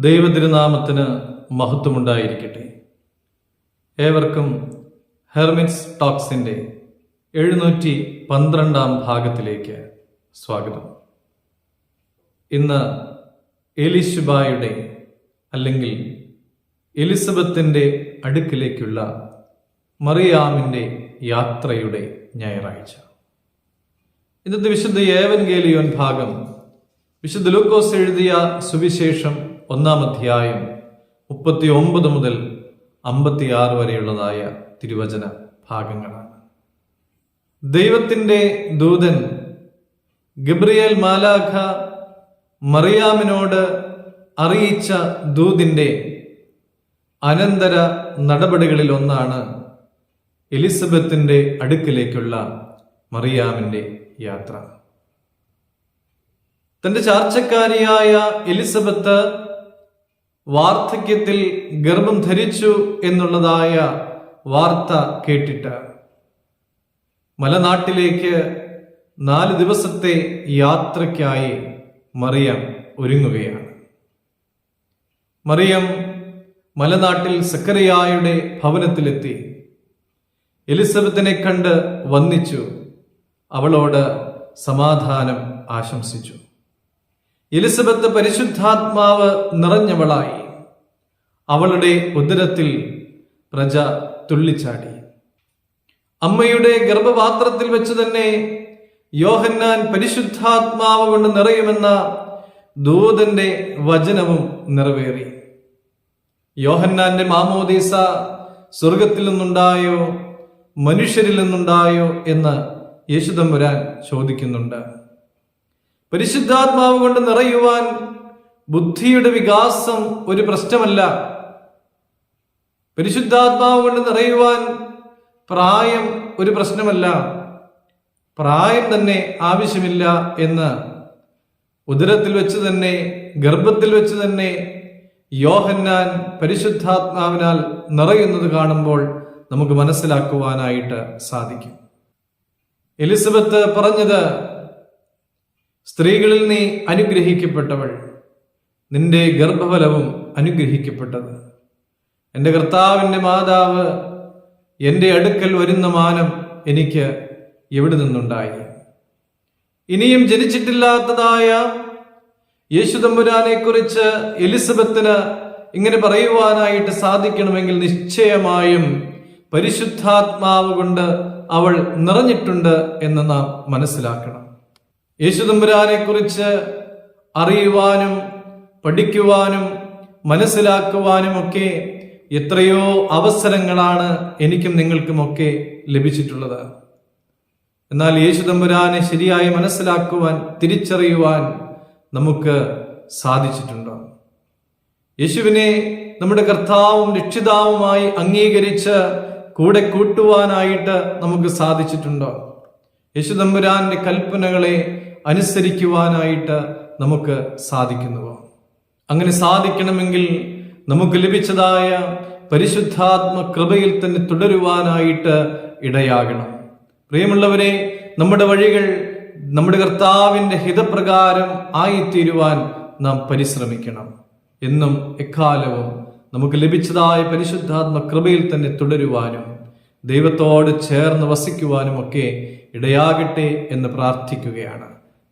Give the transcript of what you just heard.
ദൈവതിരുനാമത്തിന് മഹത്വമുണ്ടായിരിക്കട്ടെ. ഏവർക്കും ഹെർമിറ്റ്സ് ടോക്സിന്റെ എഴുന്നൂറ്റി പന്ത്രണ്ടാം ഭാഗത്തിലേക്ക് സ്വാഗതം. ഇന്ന് എലിശുബായുടെ അല്ലെങ്കിൽ എലിസബത്തിന്റെ അടുക്കിലേക്കുള്ള മറിയാമിന്റെ യാത്രയുടെ ഞായറാഴ്ച. ഇന്നത്തെ വിശുദ്ധ ഏവൻ ഗേലിയോൻ ഭാഗം വിശുദ്ധ ലൂക്കോസ് എഴുതിയ സുവിശേഷം ഒന്നാം അധ്യായം മുപ്പത്തി ഒമ്പത് മുതൽ അമ്പത്തിയാറ് വരെയുള്ളതായ തിരുവചന ഭാഗങ്ങളാണ്. ദൈവത്തിന്റെ ദൂതൻ ഗബ്രിയേൽ മാലാഖ മറിയാമിനോട് അറിയിച്ച ദൂതിന്റെ അനന്തര നടപടികളിൽ ഒന്നാണ് എലിസബത്തിന്റെ അടുക്കിലേക്കുള്ള മറിയാമിന്റെ യാത്ര. തന്റെ ചാർച്ചക്കാരിയായ എലിസബത്ത് വാർദ്ധക്യത്തിൽ ഗർഭം ധരിച്ചു എന്നുള്ളതായ വാർത്ത കേട്ടിട്ട് മലനാട്ടിലേക്ക് നാല് ദിവസത്തെ യാത്രയ്ക്കായി മറിയം ഒരുങ്ങുകയാണ്. മറിയം മലനാട്ടിൽ സക്കറിയായുടെ ഭവനത്തിലെത്തി. എലിസബത്തിനെ കണ്ട് വന്നിച്ചു അവളോട് സമാധാനം ആശംസിച്ചു. എലിസബത്ത് പരിശുദ്ധാത്മാവ് നിറഞ്ഞവളായി. അവളുടെ ഉദരത്തിൽ പ്രജ തുള്ളിച്ചാടി. അമ്മയുടെ ഗർഭപാത്രത്തിൽ വെച്ച് തന്നെ യോഹന്നാൻ പരിശുദ്ധാത്മാവ് കൊണ്ട് നിറയുമെന്ന ദൂതന്റെ വചനവും നിറവേറി. യോഹന്നാന്റെ മാമോദീസ സ്വർഗത്തിൽ നിന്നുണ്ടായോ മനുഷ്യരിൽ നിന്നുണ്ടായോ എന്ന് യേശുദമ്പുരാൻ ചോദിക്കുന്നുണ്ട്. പരിശുദ്ധാത്മാവ് കൊണ്ട് നിറയുവാൻ ബുദ്ധിയുടെ വികാസം ഒരു പ്രശ്നമല്ല. പരിശുദ്ധാത്മാവ് കൊണ്ട് നിറയുവാൻ പ്രായം ഒരു പ്രശ്നമല്ല. പ്രായം തന്നെ ആവശ്യമില്ല എന്ന് ഉദരത്തിൽ വെച്ച് തന്നെ ഗർഭത്തിൽ വെച്ച് തന്നെ യോഹന്നാൻ പരിശുദ്ധാത്മാവിനാൽ നിറയുന്നത് കാണുമ്പോൾ നമുക്ക് മനസ്സിലാക്കുവാനായിട്ട് സാധിക്കും. എലിസബത്ത് പറഞ്ഞത് സ്ത്രീകളിൽ നീ അനുഗ്രഹിക്കപ്പെട്ടവൾ. നിന്റെ ഗർഭഫലവും അനുഗ്രഹിക്കപ്പെട്ടത്. എന്റെ കർത്താവിന്റെ മാതാവ് എന്റെ അടുക്കൽ വരുന്ന മാനം എനിക്ക് എവിടെ നിന്നുണ്ടായി? ഇനിയും ജനിച്ചിട്ടില്ലാത്തതായ യേശുദമ്പുരാനെ കുറിച്ച് എലിസബത്തിന് ഇങ്ങനെ പറയുവാനായിട്ട് സാധിക്കണമെങ്കിൽ നിശ്ചയമായും പരിശുദ്ധാത്മാവ് കൊണ്ട് അവൾ നിറഞ്ഞിട്ടുണ്ട് എന്ന് നാം മനസ്സിലാക്കണം. യേശുദമ്പുരാനെ കുറിച്ച് അറിയുവാനും പഠിക്കുവാനും മനസ്സിലാക്കുവാനും ഒക്കെ എത്രയോ അവസരങ്ങളാണ് എനിക്കും നിങ്ങൾക്കുമൊക്കെ ലഭിച്ചിട്ടുള്ളത്. എന്നാൽ യേശുദമ്പുരാനെ ശരിയായി മനസ്സിലാക്കുവാൻ തിരിച്ചറിയുവാൻ നമുക്ക് സാധിച്ചിട്ടുണ്ടോ? യേശുവിനെ നമ്മുടെ കർത്താവും രക്ഷിതാവുമായി അംഗീകരിച്ച് കൂടെ കൂട്ടുവാനായിട്ട് നമുക്ക് സാധിച്ചിട്ടുണ്ടോ? യേശുദമ്പുരാന്റെ കൽപ്പനകളെ അനുസരിക്കുവാനായിട്ട് നമുക്ക് സാധിക്കുന്നുവോ? അങ്ങനെ സാധിക്കണമെങ്കിൽ നമുക്ക് ലഭിച്ചതായ പരിശുദ്ധാത്മ കൃപയിൽ തന്നെ തുടരുവാനായിട്ട് ഇടയാകണം. പ്രിയമുള്ളവരെ നമ്മുടെ വഴികൾ നമ്മുടെ കർത്താവിന്റെ ഹിതപ്രകാരം ആയിത്തീരുവാൻ നാം പരിശ്രമിക്കണം. എന്നും എക്കാലവും നമുക്ക് ലഭിച്ചതായ പരിശുദ്ധാത്മ കൃപയിൽ തന്നെ തുടരുവാനും ദൈവത്തോട് ചേർന്ന് വസിക്കുവാനും ഒക്കെ ഇടയാകട്ടെ എന്ന് പ്രാർത്ഥിക്കുകയാണ്.